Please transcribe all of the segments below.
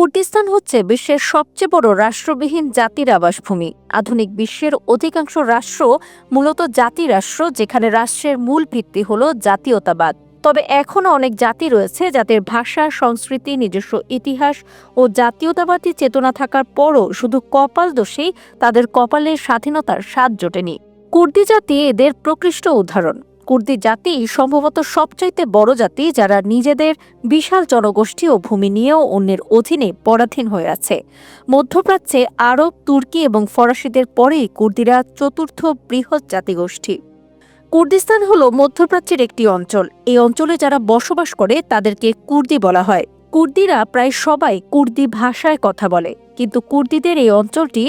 Kurdistan হচ্ছে বিশ্বের সবচেয়ে বড় রাষ্ট্রবিহীন জাতির আবাসভূমি। আধুনিক বিশ্বের অধিকাংশ রাষ্ট্র মূলত জাতি রাষ্ট্র, যেখানে রাষ্ট্রের মূল ভিত্তি হল জাতীয়তাবাদ। তবে এখনও অনেক জাতি রয়েছে যাদের ভাষা, সংস্কৃতি, নিজস্ব ইতিহাস ও জাতীয়তাবাদী চেতনা থাকার পরও শুধু কপাল দোষেই তাদের কপালের স্বাধীনতার স্বাদ জোটেনি। কুর্দি জাতি এদের প্রকৃষ্ট উদাহরণ। কুর্দি জাতি সম্ভবত সবচাইতে বড় জাতি যারা নিজেদের বিশাল জনগোষ্ঠী ও ভূমি নিয়েও অন্যের অধীনে পরাধীন হয়ে আছে। মধ্যপ্রাচ্যে আরব, তুর্কি এবং ফরাসিদের পরেই কুর্দিরা চতুর্থ বৃহৎ জাতিগোষ্ঠী। কুর্দিস্তান হল মধ্যপ্রাচ্যের একটি অঞ্চল। এই অঞ্চলে যারা বসবাস করে তাদেরকে কুর্দি বলা হয়। কুর্দিরা প্রায় সবাই কুর্দি ভাষায় কথা বলে। কিন্তু কুর্দিদের এই অঞ্চলটি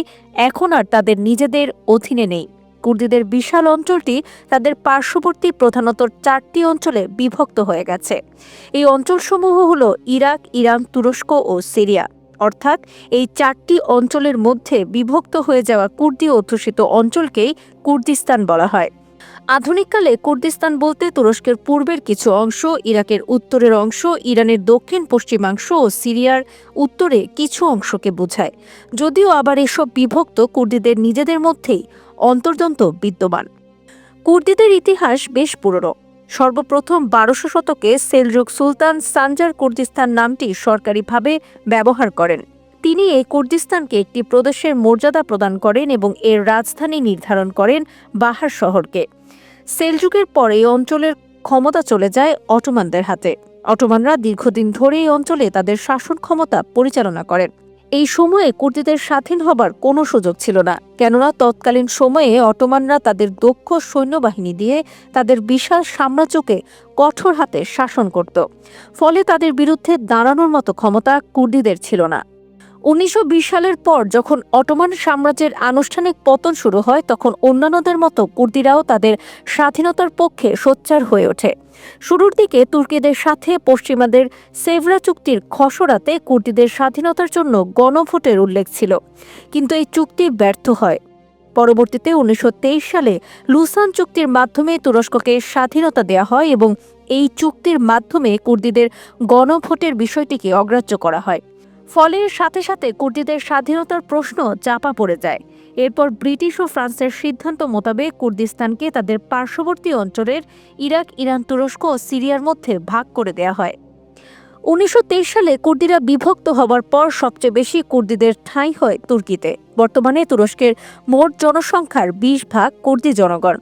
এখন আর তাদের নিজেদের অধীনে নেই। কুর্দিদের বিশাল অঞ্চলটি তাদের পার্শ্ববর্তী প্রধানত চারটি অঞ্চলে বিভক্ত হয়ে গেছে। এই অঞ্চলসমূহ হল ইরাক, ইরান, তুরস্ক ও সিরিয়া। অর্থাৎ এই চারটি অঞ্চলের মধ্যে বিভক্ত হয়ে যাওয়া কুর্দি অধ্যুষিত অঞ্চলকেই কুর্দিস্তান বলা হয়। আধুনিককালে কুর্দিস্তান বলতে তুরস্কের পূর্বের কিছু অংশ, ইরাকের উত্তরের অংশ, ইরানের দক্ষিণ পশ্চিমাংশ ও সিরিয়ার উত্তরে কিছু অংশকে বোঝায়। যদিও আবার এসব বিভক্ত কুর্দিদের নিজেদের মধ্যেই অন্তর্দন্ত বিদ্যমান। কুর্দিদের ইতিহাস বেশ পুরনো। সর্বপ্রথম বারোশো শতকে সেলজুক সুলতান সানজার কুর্দিস্তান নামটি সরকারিভাবে ব্যবহার করেন। তিনি এই কুর্দিস্তানকে একটি প্রদেশের মর্যাদা প্রদান করেন এবং এর রাজধানী নির্ধারণ করেন বাহার শহরকে। সেলজুকের পরে এই অঞ্চলের ক্ষমতা চলে যায় অটোমানদের হাতে। অটোমানরা দীর্ঘদিন ধরে এই অঞ্চলে তাদের শাসন ক্ষমতা পরিচালনা করেন। এই সময়ে কুর্দিদের স্বাধীন হবার কোনো সুযোগ ছিল না। কেননা তৎকালীন সময়ে অটোমানরা তাদের দক্ষ সৈন্যবাহিনী দিয়ে তাদের বিশাল সাম্রাজ্যকে কঠোর হাতে শাসন করত। ফলে তাদের বিরুদ্ধে দাঁড়ানোর মতো ক্ষমতা কুর্দিদের ছিল না। উনিশশো বিশ সালের পর যখন অটোমান সাম্রাজ্যের আনুষ্ঠানিক পতন শুরু হয়, তখন অন্যান্যদের মতো কুর্দিরাও তাদের স্বাধীনতার পক্ষে সোচ্চার হয়ে ওঠে। শুরুর দিকে তুর্কিদের সাথে পশ্চিমাদের সেভরা চুক্তির খসড়াতে কুর্দিদের স্বাধীনতার জন্য গণভোটের উল্লেখ ছিল, কিন্তু এই চুক্তি ব্যর্থ হয়। পরবর্তীতে উনিশশো তেইশ সালে লুসান চুক্তির মাধ্যমে তুরস্ককে স্বাধীনতা দেয়া হয় এবং এই চুক্তির মাধ্যমে কুর্দিদের গণভোটের বিষয়টিকে অগ্রাহ্য করা হয়। ফলে সাথে সাথে কুর্দিদের স্বাধীনতার প্রশ্ন চাপা পড়ে যায়। এরপর ব্রিটিশ ও ফ্রান্সের সিদ্ধান্ত মোতাবেক কুর্দিস্তানকে তাদের পার্শ্ববর্তী অঞ্চলের ইরাক, ইরান, তুরস্ক ও সিরিয়ার মধ্যে ভাগ করে দেয়া হয়। উনিশশো তেইশ সালে কুর্দিরা বিভক্ত হবার পর সবচেয়ে বেশি কুর্দিদের ঠাঁই হয় তুর্কিতে। বর্তমানে তুরস্কের মোট জনসংখ্যার বিশ ভাগ কুর্দি জনগণ।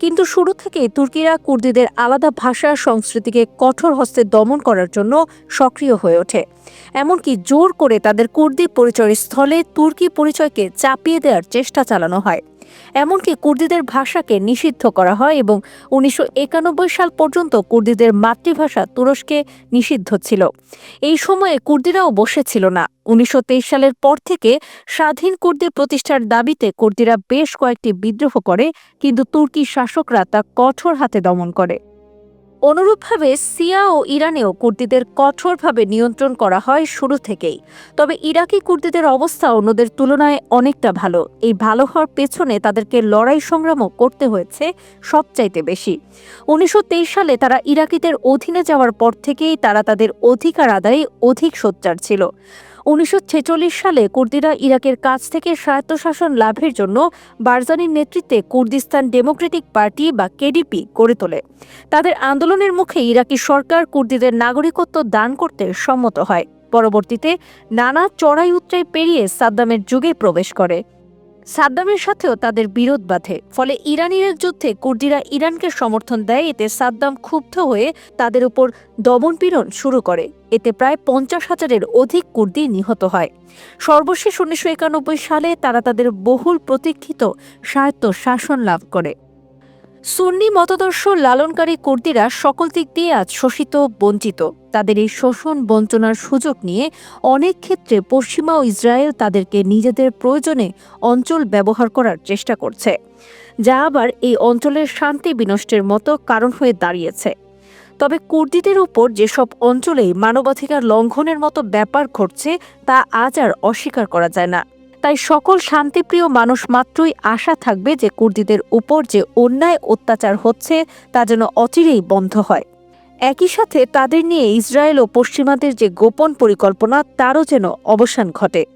কিন্তু শুরু থেকেই তুর্কিরা কুর্দিদের আলাদা ভাষা সংস্কৃতিকে কঠোর হস্তে দমন করার জন্য সক্রিয় হয়ে ওঠে। এমনকি জোর করে তাদের কুর্দি পরিচয় স্থলে তুর্কি পরিচয়কে চাপিয়ে দেওয়ার চেষ্টা চালানো হয়। এমনকি কুর্দিদের ভাষাকে নিষিদ্ধ করা হয় এবং উনিশশো একানব্বই সাল পর্যন্ত কুর্দিদের মাতৃভাষা তুরস্কে নিষিদ্ধ ছিল। এই সময়ে কুর্দিরাও বসেছিল না। উনিশশো তেইশ সালের পর থেকে স্বাধীন কুর্দি প্রতিষ্ঠার দাবিতে কুর্দিরা বেশ কয়েকটি বিদ্রোহ করে, কিন্তু তুর্কি শাসকরা তা কঠোর হাতে দমন করে। অনুরূপভাবে সিয়া ও ইরানেও কুর্দিদের কঠোরভাবে নিয়ন্ত্রণ করা হয় শুরু থেকেই। তবে ইরাকি কুর্দিদের অবস্থা অন্যদের তুলনায় অনেকটা ভালো। এই ভালো হওয়ার পেছনে তাদেরকে লড়াই সংগ্রামও করতে হয়েছে সবচাইতে বেশি। উনিশশো তেইশ সালে তারা ইরাকিদের অধীনে যাওয়ার পর থেকেই তারা তাদের অধিকার আদায়ে অধিক সোচ্চার ছিল। উনিশশো ছেচল্লিশ সালে কুর্দিরা ইরাকের কাছ থেকে স্বায়ত্তশাসন লাভের জন্য বারজানির নেতৃত্বে কুর্দিস্তান ডেমোক্রেটিক পার্টি বা কেডিপি গড়ে তোলে। তাদের আন্দোলনের মুখে ইরাকি সরকার কুর্দিদের নাগরিকত্ব দান করতে সম্মত হয়। পরবর্তীতে নানা চড়াই উত্তরাই পেরিয়ে সাদ্দামের যুগে প্রবেশ করে। সাদ্দামের সাথেও তাদের বিরোধ বাঁধে। ফলে ইরান ইরাক যুদ্ধে কুর্দিরা ইরানকে সমর্থন দেয়, এতে সাদ্দাম ক্ষুব্ধ হয়ে তাদের উপর দমনপীড়ন শুরু করে। এতে প্রায় পঞ্চাশ হাজারের অধিক কুর্দি নিহত হয়। সর্বশেষ উনিশশো একানব্বই সালে তারা তাদের বহুল প্রতীক্ষিত স্বায়ত্ত শাসন লাভ করে। সুন্নি মতাদর্শ লালনকারী কুর্দিরা সকল দিক দিয়ে আজ শোষিত, বঞ্চিত। তাদের এই শোষণ বঞ্চনার সুযোগ নিয়ে অনেক ক্ষেত্রে পশ্চিমা ও ইসরায়েল তাদেরকে নিজেদের প্রয়োজনে অঞ্চল ব্যবহার করার চেষ্টা করছে। যা আবার এই অঞ্চলের শান্তি বিনষ্টের মতো কারণ হয়ে দাঁড়িয়েছে। তবে কুর্দিদের উপর যেসব অঞ্চলেই মানবাধিকার লঙ্ঘনের মতো ব্যাপার ঘটছে, তা আজ আর অস্বীকার করা যায় না। তাই সকল শান্তিপ্রিয় মানুষ মাত্রই আশা থাকবে যে কুর্দিদের উপর যে অন্যায় অত্যাচার হচ্ছে, তা যেন অচিরেই বন্ধ হয়। একই সাথে তাদের নিয়ে ইসরায়েল ও পশ্চিমাদের যে গোপন পরিকল্পনা, তারও যেন অবসান ঘটে।